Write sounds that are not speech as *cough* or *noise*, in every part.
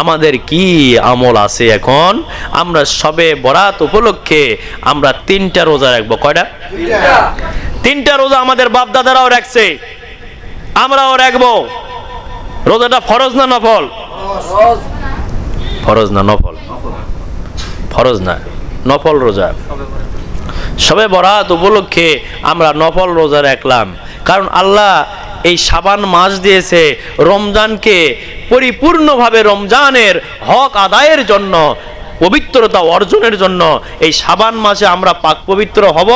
আমাদের কি আমল আছে এখন? আমরা সবে বরাত উপলক্ষে আমরা তিনটা রোজা রাখব। কয়টা? তিনটা রোজা আমাদের বাপ দাদারাও রাখছে। আমরাও রাখব। রোজাটা ফরজ না নফল? ফরজ না নফল? ফরজ না। নফল রোজা। সবে বরাত উপলক্ষে আমরা নফল রোজা রাখলাম। কারণ আল্লাহ এই সাবান মাস দিয়েছে, রমজানকে পরিপূর্ণভাবে রমজানের হক আদায়ের জন্য, পবিত্রতা অর্জনের জন্য এই সাবান মাসে আমরা পাক পবিত্র হব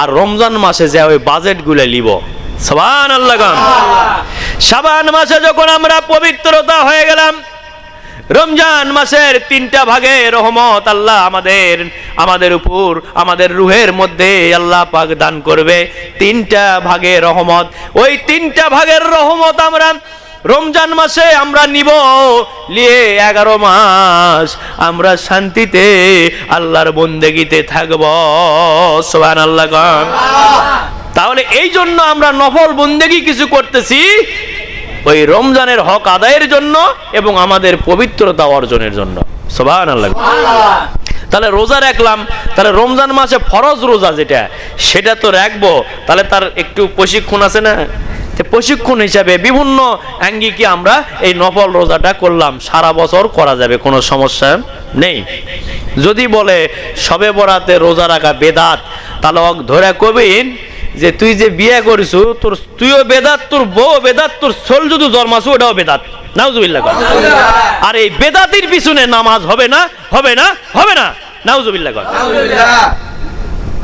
আর রমজান মাসে যে ওই বাজেটগুলো নিব। সাবান আল্লাহ সাবান মাসে যখন আমরা পবিত্রতা হয়ে গেলাম, রমজান মাসের তিনটা ভাগে রহমত আল্লাহ আমাদের আমাদের উপর, আমাদের রুহের মধ্যে আল্লাহ পাক দান করবে। তিনটা ভাগে রহমত। ওই তিনটা ভাগের রহমত আমরা রমজান মাসে আমরা নিব, নিয়ে এগারো মাস আমরা শান্তিতে আল্লাহর বন্দেগিতে থাকব। সোহান আল্লাহ তাহলে এই জন্য আমরা নফল বন্দেগি কিছু করতেছি, ওই রমজানের হক আদায়ের জন্য এবং আমাদের পবিত্রতা অর্জনের জন্য। সোবান আল্লাহ তাহলে রোজা রাখলাম, তাহলে রমজান মাসে ফরজ রোজা যেটা, সেটা তো রাখব। তাহলে তার একটু প্রশিক্ষণ আছে না? প্রশিক্ষণ হিসাবে বিভিন্ন অ্যাঙ্গিকে আমরা এই নফল রোজাটা করলাম। সারা বছর করা যাবে, কোনো সমস্যা নেই। যদি বলে, সবে বরাতে রোজা রাখা বেদাত, তাহলে ধরে কবিন যে তুই যে বিয়ে করিস, তোর তুইও বেদাত, তোর বউ বেদাত, তোর সোল যদি জন্মাসু, ওটাও বেদাত। নাউজুবিল্লাহ। আর এই বেদাতির পিছনে নামাজ হবে না হবে না হবে না। নাউজুবিল্লাহ।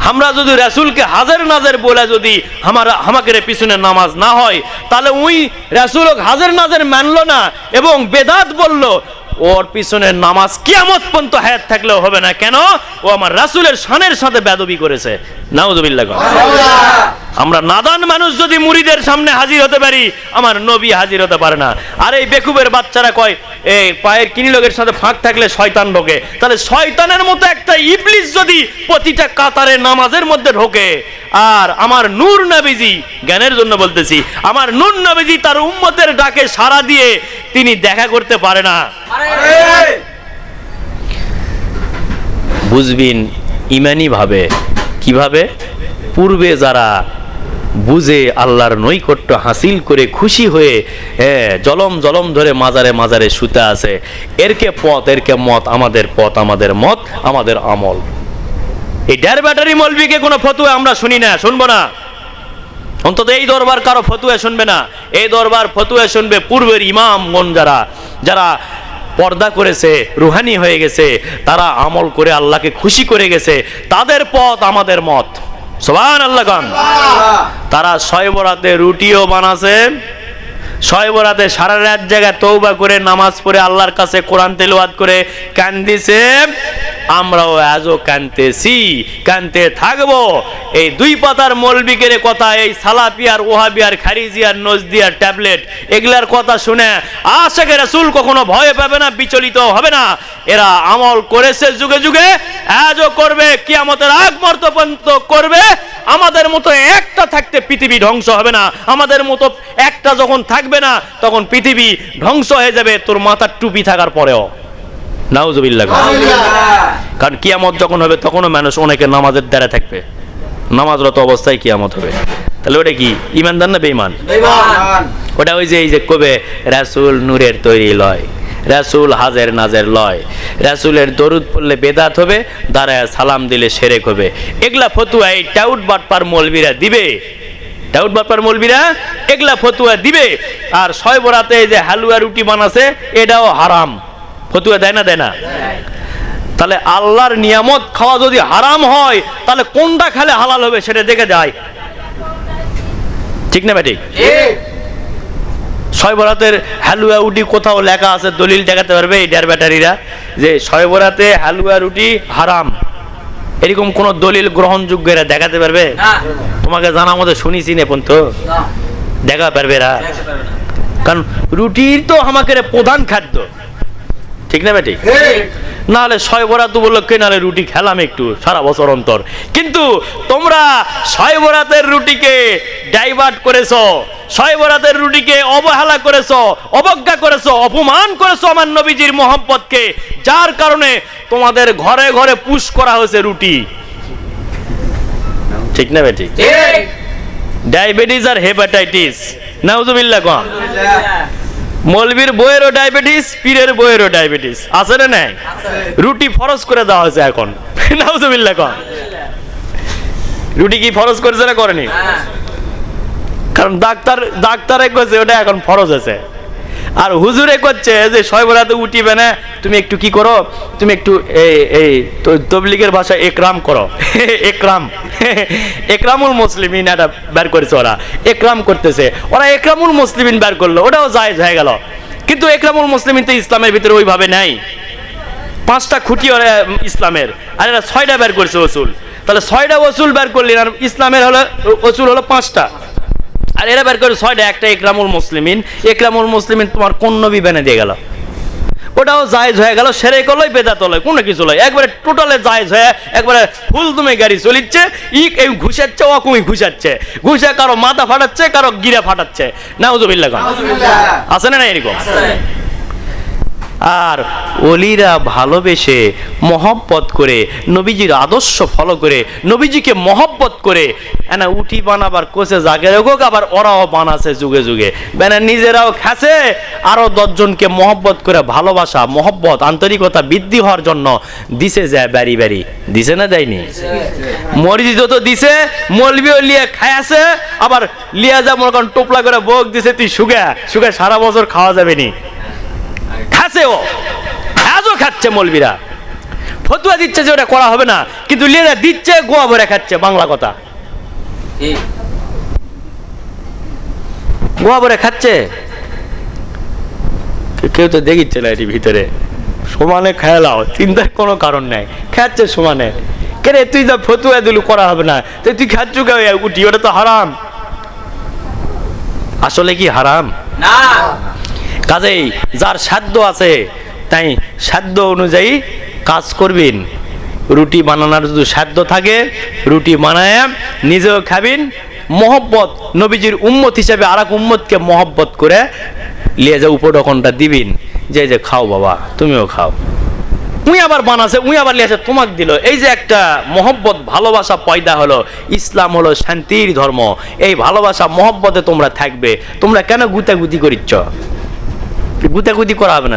আমরা যদি রাসূলকে হাজার নাজের বলে যদি আমার আমাকে পিছনে নামাজ না হয়, তাহলে উই রাসূল হাজার নাজের মানলো না এবং বেদাত বলল, ওর পিছনে নামাজ কিয়ামত পর্যন্ত হায়াত থাকলেও হবে না। কেন? ও আমার রাসূলের শানের সাথে বেদবি করেছে। নাউজুবিল্লাহ। আমরা নাদান মানুষ যদি মুড়িদের সামনে হাজির হতে পারি, আমার নবী হাজির হতে পারে না। আর এই বেকুবের বাচ্চারা কয় এই পায়ের কিনি লোকের সাথে ফাঁক থাকলে শয়তান ঢোকে। তাহলে শয়তানের মতো একটা ইবলিস যদি প্রতিটা কাতারে নামাজের মধ্যে ঢোকে, আর আমার নূর নবীজি, জ্ঞানের জন্য বলতেছি, আমার নূর নবীজি তার উম্মতের ডাকে সাড়া দিয়ে তিনি দেখা করতে পারে না। বুঝবিন, ইমানি ভাবে, কীভাবে? পূর্বে যারা বুঝে আল্লাহর নৈকট্য হাসিল করে খুশি হয়ে হ্যাঁ জলম জলম ধরে মাজারে মাজারে শুতে আছে এরকে পথ এরকে মত, আমাদের পথ, আমাদের মত, আমাদের আমল। এই ডের ব্যাটারি মলবিকে কোনো ফতুয়া আমরা শুনি না, শুনব না। অন্তত এই দরবার কারও ফতুয়া শুনবে না। এই দরবার ফতুয়া শুনবে পূর্বের ইমাম ইমামগণ যারা যারা পর্দা করেছে, রুহানি হয়ে গেছে, তারা আমল করে আল্লাহকে খুশি করে গেছে। তাদের পথ, আমাদের মত। আল্লাহ তারা ছয় বরাতে রুটিও বানাছে, ছয় বরাতে সারা রাত জায়গায় তৌবা করে, নামাজ পড়ে আল্লাহর কাছে কোরআন তেলাওয়াত করে কান্দিছে। আমরাও আজও কানতেছি কানতে থাকব। এই দুই পাতার মলবিকের কথা, এই সালাপিয়ার ওহাবিয়ার, খারিজিয়ার, নজদিয়ার ট্যাবলেট, এগুলার কথা শুনে আশেখ রাসূল কখনো ভয় পাবে না, বিচলিত হবে না। এরা আমল করেছে যুগে যুগে, আজও করবে, কিয়ামতের আগ মুহূর্ত পর্যন্ত করবে। আমাদের মতো একটা থাকতে পৃথিবী ধ্বংস হবে না। আমাদের মতো একটা যখন থাকবে না, তখন পৃথিবী ধ্বংস হয়ে যাবে, তোর মাথার টুপি থাকার পরেও। নাউজুবিল্লাহ। কারণ কিয়ামত যখন হবে তখনও মানুষ অনেকে নামাজের দ্বারা থাকবে। নামাজরত অবস্থায় কিয়ামত হবে। তাহলে ওটা কি? ইমানদার না বেঈমান? ওটা ওই যে এই যে কবে? রাসূল নূরের তৈরি লয়। রাসূল হাজের নাজের লয়। রাসূলের দরুদ পড়লে বেদাত হবে দাঁড়ায় সালাম দিলে সেরেক হবে। এগুলা ফতুয়া এই টাউট বাটপার মলবিরা দিবে। টাউট বাটপার মৌলবীরা এগুলা ফতুয়া দিবে। আর ছয় বরাতে এই যে হালুয়া রুটি বানাছে এটাও হারাম। ফতুয়া দেয় না দেয় না? তাহলে আল্লাহর নিয়ামত খাওয়া যদি হারাম হয় তাহলে কোনটা খেলে হালাল হবে সেটা দেখে যায়। ঠিক না বেটি? ছয় বরাতের হালুয়া রুটি কোথাও লেখা আছে দলিল দেখাতে পারবে এই ডের ব্যাটারিরা যে ছয় বরাতে হালুয়া রুটি হারাম। এরকম কোন দলিল গ্রহণযোগ্য এরা দেখাতে পারবে? তোমাকে জানা মতো শুনিছি না পন্ত দেখা পারবে এরা কারণ রুটির তো আমাকে প্রধান খাদ্য। ঠিক না বেটি? নাহলে ছয় বরাত উপলক্ষে নাহলে রুটি খেলাম একটু সারা বছর অন্তর? কিন্তু তোমরা ছয় বরাতের রুটিকে ডাইভার্ট করেছ ছয় বরাতের রুটিকে অবহেলা করেছ অবজ্ঞা করেছ অপমান করেছ আমার নবীজির মোহাম্মতকে যার কারণে তোমাদের ঘরে ঘরে পুশ করা হয়েছে রুটি। ঠিক না বেটি? ডায়াবেটিস আর হেপাটাইটিস নাউজুবিল্লাহ কম মলবির বইয়েরও ডায়াবেটিস পীরের বইয়েরও ডায়াবেটিস আছে না নাই? রুটি ফরজ করে দেওয়া হয়েছে এখন। *laughs* নাউজুবিল্লাহ কন। রুটি কি ফরজ করেছে না করেনি? কারণ ডাক্তার ডাক্তারে কইছে ওটা এখন ফরজ আছে। আর হুজুরে করছে যে শয়বরাতে উঠিবে না, তুমি একটু কি করো? তুমি একটু এই এই তবলিগের ভাষায় একরাম করো। *laughs* একরাম। *laughs* একরামুল মুসলিমিন এটা বের করেছে ওরা। একরাম করতেছে। ওরা একরামুল মুসলিমিন বের করল, ওটাও জায়েজ হয়ে গেল। কিন্তু একরামুল মুসলিমিন তো ইসলামের ভিতরে ওইভাবে নাই। পাঁচটা খুঁটি ওরা ইসলামের। আর এরা ছয়টা বের করছে ওসুল। তাহলে ছয়টা ওসুল বের করলেন, আর ইসলামের হলো, ওসুল হলো পাঁচটা। আর এরা বের করে ছয়টা একটা একরামুল মুসলিমিন একরামুল মুসলিমিন তোমার কোন নবী বেনে দিয়ে গেল? ওটাও জায়েজ হয়ে গেল সেরে করলোই বেদাত লয় কোনো কিছু লয়। একবারে টোটালে জায়েজ হয়ে একবারে ফুল তুমি গাড়ি চলিচ্ছে ই এই ঘুষাচ্ছে ও কুমি ঘুষাচ্ছে। ঘুষে কারও মাথা ফাটাচ্ছে কারও গিরা ফাটাচ্ছে। নাউজুবিল্লাহ খান আছে না না এরকম? আর অলিরা ভালোবেসে মহব্বত করে, নবীজির আদর্শ ফলো করে, নবীজিকে মহব্বত করে, এনা উঠি বানাবার কোষে জাগে হোক আবার ওরাও বানাছে যুগে যুগে। বেনা নিজেরাও খাসে আরও দশজনকে মহব্বত করে ভালোবাসা, মহব্বত, আন্তরিকতা বৃদ্ধি হওয়ার জন্য দিছে যায় ব্যারি ব্যারি। দিছে না দেয়নি? মরিজি তো দিছে, মলবিও লিয়ে খায়াছে আবার লিয়া যা মনে করেন টোপলা করে বোক দিছে, তুই সুগা সুগা সারা বছর খাওয়া যাবে নি। খাচ্ছে ও আজও খাচ্ছে মলবিরা। ফতুয়া দিচ্ছে যে ওটা করা হবে না কিন্তু লিয়েরা দিচ্ছে গোয়া ভরে খাচ্ছে বাংলা কথা। গোয়া ভরে খাচ্ছে? কেউ তো দেখিচ্ছে না এটি ভিতরে। সমানে খেলাও চিন্তার কোনো কারণ নাই। খাচ্ছে সমানে। কেরে তুই তো ফতুয়া দিলু করা হবে না। তো তুই খাচ্ছ কেউ উঠি ওটা তো হারাম। আসলে কি হারাম? না। কাজেই যার সাধ্য আছে, তাই সাধ্য অনুযায়ী কাজ করবেন। রুটি বানানোর যদি সাধ্য থাকে, রুটি বানায় নিজেও খাবেন। মহব্বত নবীজির উম্মত হিসাবে আর এক উম্মতকে মহব্বত করে লিয়ে যে উপঢকনটা দিবেন, যে যে খাও বাবা, তুমিও খাও। উই আবার বানাছে, উই আবার লিয়েছে তোমাক দিল। এই যে একটা মহব্বত, ভালোবাসা পয়দা হলো, ইসলাম হলো শান্তির ধর্ম। এই ভালোবাসা, মহব্বতে তোমরা থাকবে। তোমরা কেন গুতাগুতি করিচ্ছ? গুতাগুতি করা হবে না তো।